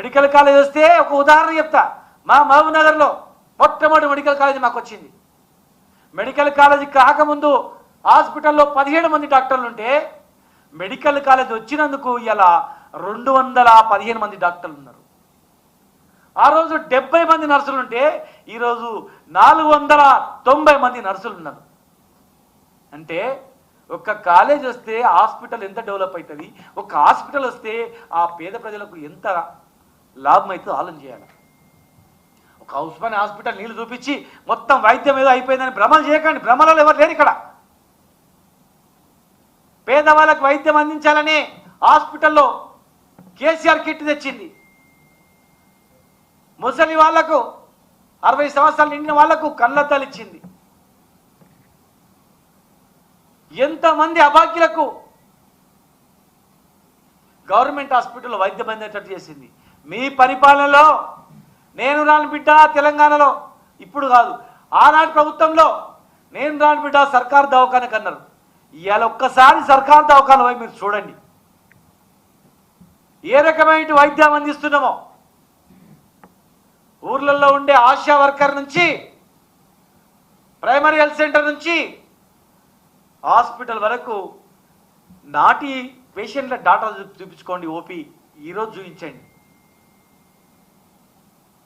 Medical college వస్తే ఒక ఉదాహరణ చెప్తా. మా మహబూబ్ నగర్లో మొట్టమొదటి మెడికల్ కాలేజ్ మాకు వచ్చింది. మెడికల్ కాలేజ్ కాకముందు హాస్పిటల్లో పదిహేడు మంది డాక్టర్లు ఉంటే మెడికల్ కాలేజ్ వచ్చినందుకు ఇలా రెండు వందల పదిహేను మంది డాక్టర్లు ఉన్నారు. ఆ రోజు డెబ్బై మంది నర్సులు ఉంటే ఈరోజు నాలుగు వందల తొంభై మంది నర్సులు ఉన్నారు. అంటే ఒక కాలేజ్ వస్తే హాస్పిటల్ ఎంత డెవలప్ అవుతుంది ఒక హాస్పిటల్ వస్తే ఆ పేద ప్రజలకు ఎంత లాభం అయితే ఆలోచన చేయాలి. ఒక ఉస్మాన్ హాస్పిటల్ నీళ్ళు చూపించి మొత్తం వైద్యం ఏదో అయిపోయిందని భ్రమలు చేయకండి. భ్రమలలో ఎవరు లేరు ఇక్కడ. పేదవాళ్ళకు వైద్యం అందించాలని హాస్పిటల్లో కేసీఆర్ కిట్ తెచ్చింది. ముసలి వాళ్ళకు అరవై సంవత్సరాలు నిండిన వాళ్ళకు కళ్ళద్దాలు ఇచ్చింది. ఎంతమంది అభాగ్యులకు గవర్నమెంట్ హాస్పిటల్లో వైద్యం అందేటట్టు చేసింది. మీ పరిపాలనలో నేను రాని బిడ్డ తెలంగాణలో ఇప్పుడు కాదు. ఆనాటి ప్రభుత్వంలో నేను రాని బిడ్డ సర్కార్ దవాఖానకు అన్నారు ఇవాళ ఒక్కసారి సర్కార్ దవాఖాన పోయి మీరు చూడండి. ఏ రకమైన వైద్యం అందిస్తున్నామో. ఊర్లలో ఉండే ఆశా వర్కర్ నుంచి ప్రైమరీ హెల్త్ సెంటర్ నుంచి హాస్పిటల్ వరకు నాటి పేషెంట్ల డాటా చూపించుకోండి ఓపీ. ఈరోజు చూపించండి.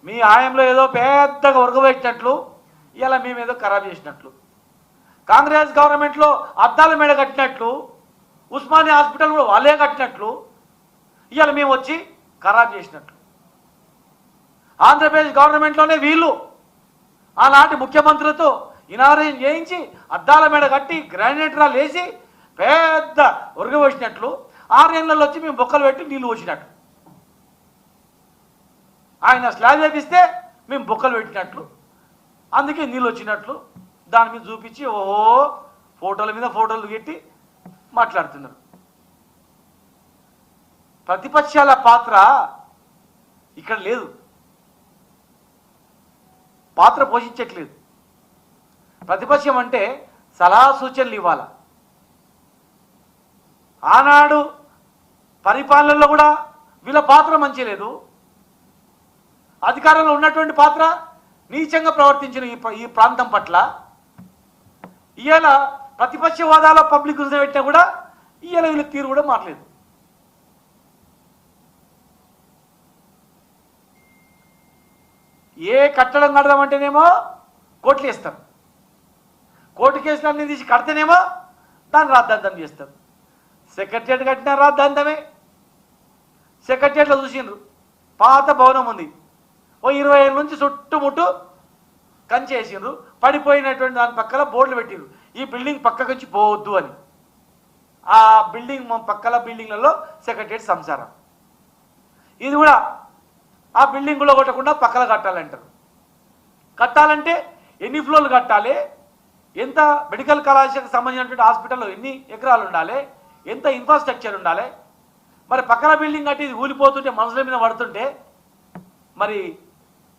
మీ ఆయంలో ఏదో పెద్దగా ఉరగబెట్టినట్లు ఇలా మేము ఏదో ఖరాబ్ చేసినట్లు. కాంగ్రెస్ గవర్నమెంట్లో అద్దాల మేడ కట్టినట్లు ఉస్మానియా హాస్పిటల్ కూడా వాళ్ళే కట్టినట్లు ఇవాళ మేము వచ్చి ఖరాబ్ చేసినట్లు. ఆంధ్రప్రదేశ్ గవర్నమెంట్లోనే వీళ్ళు ఆనాటి ముఖ్యమంత్రులతో ఇనారేజ్ చేయించి అద్దాల మేడ కట్టి గ్రానైట్రాలు వేసి పెద్ద ఉరగబోసినట్లు ఆరేళ్ళలో వచ్చి మేము బొక్కలు పెట్టి నీళ్ళు వచ్చినట్లు ఆయన స్లాబ్ వేపిస్తే మేము బొక్కలు పెట్టినట్లు అందుకే నీళ్ళు వచ్చినట్లు దాని మీద చూపించి ఓహో ఫోటోల మీద ఫోటోలు పెట్టి మాట్లాడుతున్నారు. ప్రతిపక్షాల పాత్ర ఇక్కడ లేదు. పాత్ర పోషించట్లేదు. ప్రతిపక్షం అంటే సలహా సూచనలు ఇవ్వాల. ఆనాడు పరిపాలనలో కూడా వీళ్ళ పాత్ర మంచి లేదు అధికారంలో ఉన్నటువంటి పాత్ర నీచంగా ప్రవర్తించిన ఈ ఈ ప్రాంతం పట్ల ఇవాళ ప్రతిపక్ష హోదాలో పబ్లిక్ పెట్టినా కూడా ఇవాళ వీళ్ళ తీరు కూడా మారలేదు. ఏ కట్టడం కడదామంటేనేమో కోట్లు వేస్తారు. కోర్టు కేసులు అన్ని తీసి కడితేనేమో దాన్ని రాద్ధాంతం చేస్తారు. సెక్రటరియట్ కట్టిన రాద్ధాంతమే. సెక్రటరియట్లో చూసిండ్రు. పాత భవనం ఉంది. ఓ ఇరవై ఏళ్ళ నుంచి చుట్టుముట్టు కంచేసిండ్రు. పడిపోయినటువంటి దాని పక్కన బోర్డులు పెట్టిండ్రు ఈ బిల్డింగ్ పక్కకు పోవద్దు అని. ఆ బిల్డింగ్ పక్కల బిల్డింగ్లలో సెక్రటరీ సంసారం. ఇది కూడా ఆ బిల్డింగ్లో కొట్టకుండా పక్కన కట్టాలంటారు. కట్టాలంటే ఎన్ని ఫ్లోర్లు కట్టాలి? ఎంత మెడికల్ కళాశాలకు సంబంధించినటువంటి హాస్పిటల్లో ఎన్ని ఎకరాలు ఉండాలి? ఎంత ఇన్ఫ్రాస్ట్రక్చర్ ఉండాలి? మరి పక్కన బిల్డింగ్ కట్టి ఇది ఊలిపోతుంటే మనుషుల మీద పడుతుంటే మరి